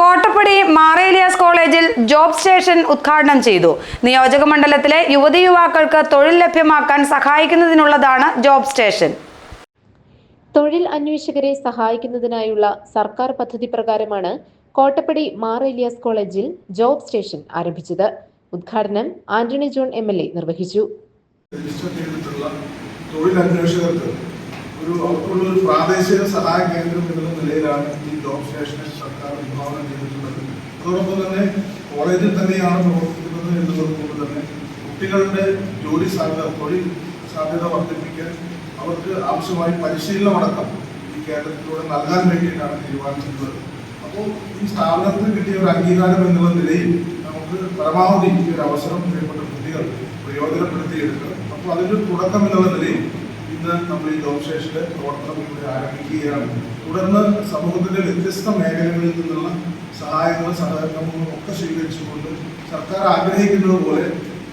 കോട്ടപ്പടി മാറേലിയാസ് കോളേജിൽ job station ഉദ്ഘാടനം ചെയ്തു. നിയോജക മണ്ഡലത്തിലെ യുവതി യുവാക്കൾക്ക് തൊഴിൽ ലഭ്യമാക്കാൻ സഹായിക്കുന്നതിനുള്ളതാണ് ജോബ് സ്റ്റേഷൻ. തൊഴിൽ അന്വേഷകരെ സഹായിക്കുന്നതിനായുള്ള സർക്കാർ പദ്ധതി പ്രകാരമാണ് കോട്ടപ്പടി മാറേലിയാസ് കോളേജിൽ ജോബ് സ്റ്റേഷൻ ആരംഭിച്ചത്. ഉദ്ഘാടനം Antony John M L A നിർവഹിച്ചു. തൊഴിൽ ഒരു അവർക്കുള്ള ഒരു പ്രാദേശിക സഹായ കേന്ദ്രം എന്നുള്ള നിലയിലാണ് ഈ ജോബ് സ്റ്റേഷനെ സർക്കാർ വിഭാവനം ചെയ്തിട്ടുള്ളത്. അതോടൊപ്പം തന്നെ കോളേജിൽ തന്നെയാണ് പ്രവർത്തിക്കുന്നത് എന്നുള്ളത് കൊണ്ട് തന്നെ കുട്ടികളുടെ ജോലി സാധ്യത തൊഴിൽ സാധ്യത വർദ്ധിപ്പിക്കാൻ അവർക്ക് ആവശ്യമായി പരിശീലനം അടക്കം ഈ കേന്ദ്രത്തിലൂടെ നൽകാൻ വേണ്ടിയിട്ടാണ് തീരുമാനിച്ചിട്ടുള്ളത്. അപ്പോൾ ഈ സ്ഥാപനത്തിന് കിട്ടിയ ഒരു അംഗീകാരം എന്നുള്ള നിലയിൽ നമുക്ക് പരമാവധി ഈ ഒരു അവസരം പ്രിയപ്പെട്ട കുട്ടികൾ പ്രയോജനപ്പെടുത്തിയെടുക്കണം. അപ്പോൾ അതിന്റെ തുടക്കം എന്നുള്ള നിലയിൽ ഇന്ന് നമ്മൾ ഈ ജോബ് പ്രവർത്തനം ഇവിടെ ആരംഭിക്കുകയാണ്. തുടർന്ന് സമൂഹത്തിന്റെ വ്യത്യസ്ത മേഖലകളിൽ നിന്നുള്ള സഹായങ്ങളും സഹകരണങ്ങളും ഒക്കെ സ്വീകരിച്ചുകൊണ്ട് സർക്കാർ ആഗ്രഹിക്കുന്നത് പോലെ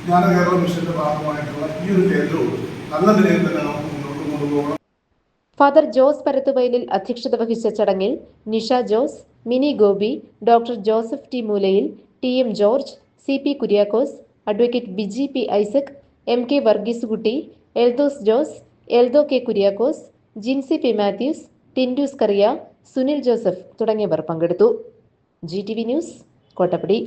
ജ്ഞാന കേരള മിഷന്റെ ഭാഗമായിട്ടുള്ള ഈ ഒരു കേന്ദ്രവും നല്ല നിലയിൽ തന്നെ നമുക്ക് മുന്നോട്ട് കൊണ്ടുപോകണം. ഫാദർ ജോസ് പരത്തുവയലിൽ അധ്യക്ഷത വഹിച്ച ചടങ്ങിൽ Nisha Jose Mini Gopi doctor Joseph T Moolayil T M George C P Kuriakose advocate Biji P Isaac M K Vargheesekutty Eldhose Jose Eldho K Kuriakose Jincy P Mathews Tindus Kariya Sunil Joseph തുടങ്ങിയവർ പങ്കെടുത്തു. G T V news Kottappady.